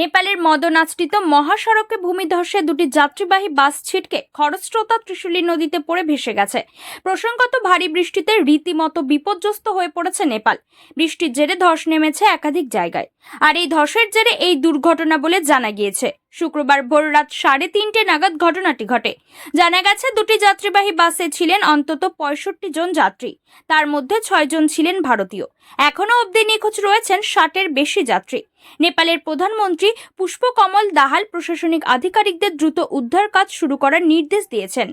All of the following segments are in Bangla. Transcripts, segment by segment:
নেপালের মদনাশ্রিত মহাসড়কে ভূমিধসে দুটি যাত্রীবাহী বাস ছিটকে খরস্রোতা ত্রিশুলী নদীতে পড়ে ভেসে গেছে। প্রসঙ্গত ভারী বৃষ্টিতে রীতিমতো বিপর্যস্ত হয়ে পড়েছে নেপাল। বৃষ্টির জেরে ধস নেমেছে একাধিক জায়গায়। আর এই ধসের জেরে এই দুর্ঘটনা বলে জানা গিয়েছে। শুক্রবার ভোর রাত সাড়ে তিনটে নাগাদ ঘটনাটি ঘটে। জানা গেছে, দুটি যাত্রীবাহী বাসে ছিলেন অন্তত পঁয়ষট্টি জন যাত্রী। তার মধ্যে ছয়জন ছিলেন ভারতীয়। এখনও অবধি নিখোঁজ রয়েছেন ষাটের বেশি যাত্রী। নেপালের প্রধানমন্ত্রী পুষ্পকমল দাহাল প্রশাসনিক আধিকারিকদের দ্রুত উদ্ধার কাজ শুরু করার নির্দেশ দিয়েছেন।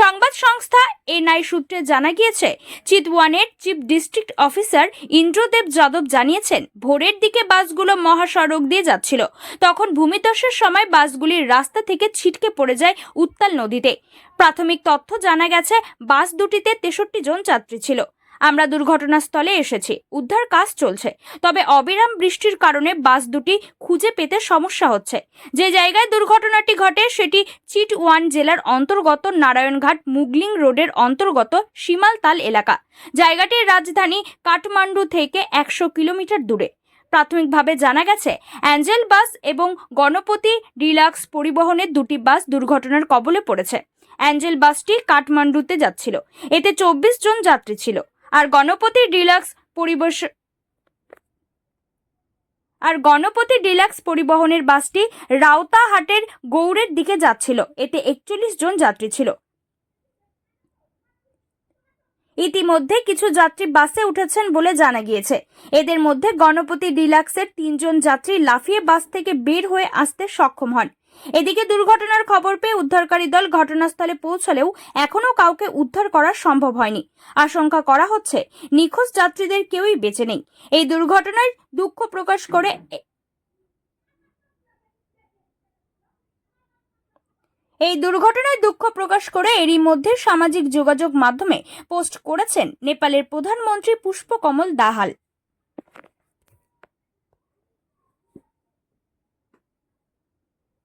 সংবাদ সংস্থা এনআই সূত্রে জানা গিয়েছে, চিতওয়ানের chief district officer Indradev Yadav জানিয়েছেন, ভোরের দিকে বাসগুলো মহাসড়ক দিয়ে যাচ্ছিল। তখন ভূমিধসের সময় বাসগুলির রাস্তা থেকে ছিটকে পড়ে যায় উত্তাল নদীতে। প্রাথমিক তথ্য জানা গেছে, বাস দুটিতে তেষট্টি জন যাত্রী ছিল। আমরা দুর্ঘটনাস্থলে এসেছি। উদ্ধার কাজ চলছে। তবে অবিরাম বৃষ্টির কারণে বাস দুটি খুঁজে পেতে সমস্যা হচ্ছে। যে জায়গায় দুর্ঘটনাটি ঘটে সেটি চিটওয়ান জেলার অন্তর্গত নারায়ণঘাট মুগলিং রোডের অন্তর্গত সীমালতাল এলাকা। জায়গাটির রাজধানী কাঠমান্ডু থেকে একশো কিলোমিটার দূরে। প্রাথমিকভাবে জানা গেছে, অ্যাঞ্জেল বাস এবং গণপতি ডিলাক্স পরিবহনের দুটি বাস দুর্ঘটনার কবলে পড়েছে। অ্যাঞ্জেল বাসটি কাঠমান্ডুতে যাচ্ছিল। এতে চব্বিশ জন যাত্রী ছিল। আর গণপতি ডিলাক্স পরিবেশ আর গণপতি ডিলাক্স পরিবহনের বাসটি রাউতাহাটের গৌড়ের দিকে যাচ্ছিল। এতে একচল্লিশ জন যাত্রী ছিল। ইতিমধ্যে কিছু যাত্রী বাসে উঠেছেন বলে জানা গিয়েছে। এদের মধ্যে গণপতি ডিলাক্সের তিনজন যাত্রী লাফিয়ে বাস থেকে বের হয়ে আসতে সক্ষম হন। এদিকে দুর্ঘটনার খবর পেয়ে উদ্ধারকারী দল ঘটনাস্থলে পৌঁছলেও এখনও কাউকে উদ্ধার করা সম্ভব হয়নি। আশঙ্কা করা হচ্ছে, নিখোঁজ যাত্রীদের কেউই বেঁচে নেই। এই দুর্ঘটনায় দুঃখ প্রকাশ করে এই দুর্ঘটনায় দুঃখ প্রকাশ করে এরই মধ্যে সামাজিক যোগাযোগ মাধ্যমে পোস্ট করেছেন নেপালের প্রধানমন্ত্রী পুষ্পকমল দাহাল।